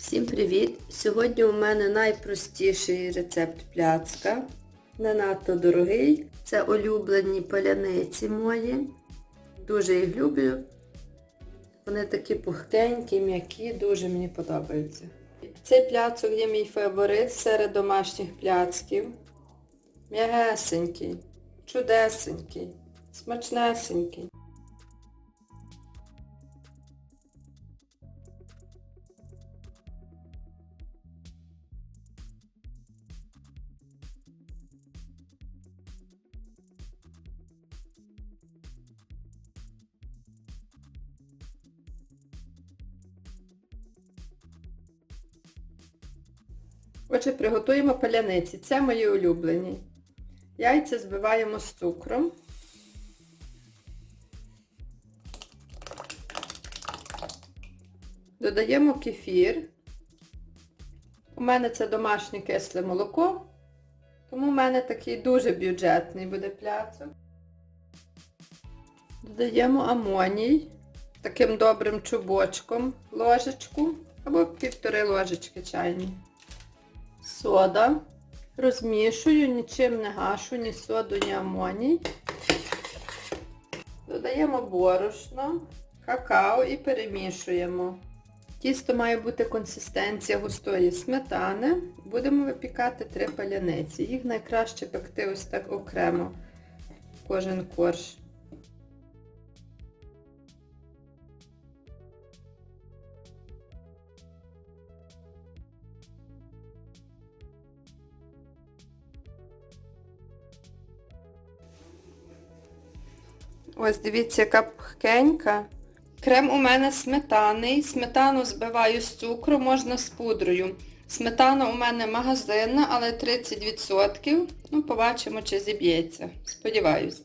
Всім привіт! Сьогодні у мене найпростіший рецепт пляцка. Не надто дорогий. Це улюблені паляниці мої. Дуже їх люблю. Вони такі пухкенькі, м'які, дуже мені подобаються. Цей пляцок є мій фаворит серед домашніх пляцків. М'ягесенький, чудесенький, смачнесенький. Отже, приготуємо паляниці. Це мої улюблені. Яйця збиваємо з цукром. Додаємо кефір. У мене це домашнє кисле молоко, тому у мене такий дуже бюджетний буде пляцок. Додаємо амоній таким добрим чубочком ложечку або півтори ложечки чайні. Сода. Розмішую, нічим не гашу, ні соду, ні амоній. Додаємо борошно, какао і перемішуємо. Тісто має бути консистенція густої сметани. Будемо випікати три паляниці. Їх найкраще пекти ось так окремо. Кожен корж. Ось дивіться, яка пухкенька. Крем у мене сметаний. Сметану збиваю з цукру, можна з пудрою. Сметана у мене магазинна, але 30%. Ну, побачимо, чи зіб'ється. Сподіваюсь.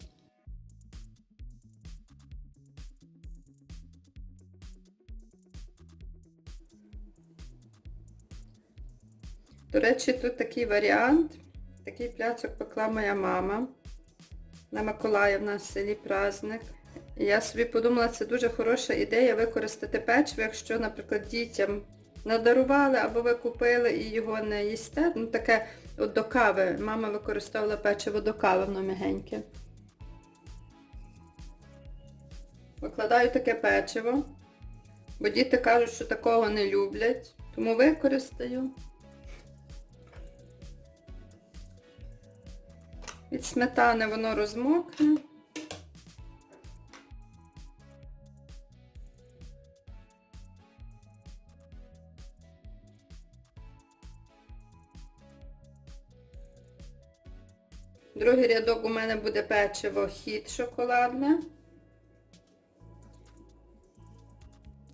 До речі, тут такий варіант. Такий пляцок пекла моя мама. На Миколаїв в нас в селі праздник. Я собі подумала, це дуже хороша ідея використати печиво, якщо, наприклад, дітям надарували або ви купили і його не їсте. Ну таке от до кави. Мама використовувала печиво до кави, воно м'ягеньке. Викладаю таке печиво, бо діти кажуть, що такого не люблять. Тому використаю. Від сметани воно розмокне. Другий рядок у мене буде печиво хід шоколадне.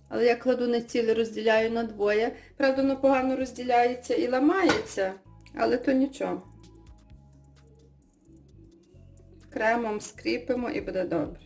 Але я кладу не ціле, розділяю на двоє. Правда, воно погано розділяється і ламається, але то нічого. Кремом скріпимо і буде добре.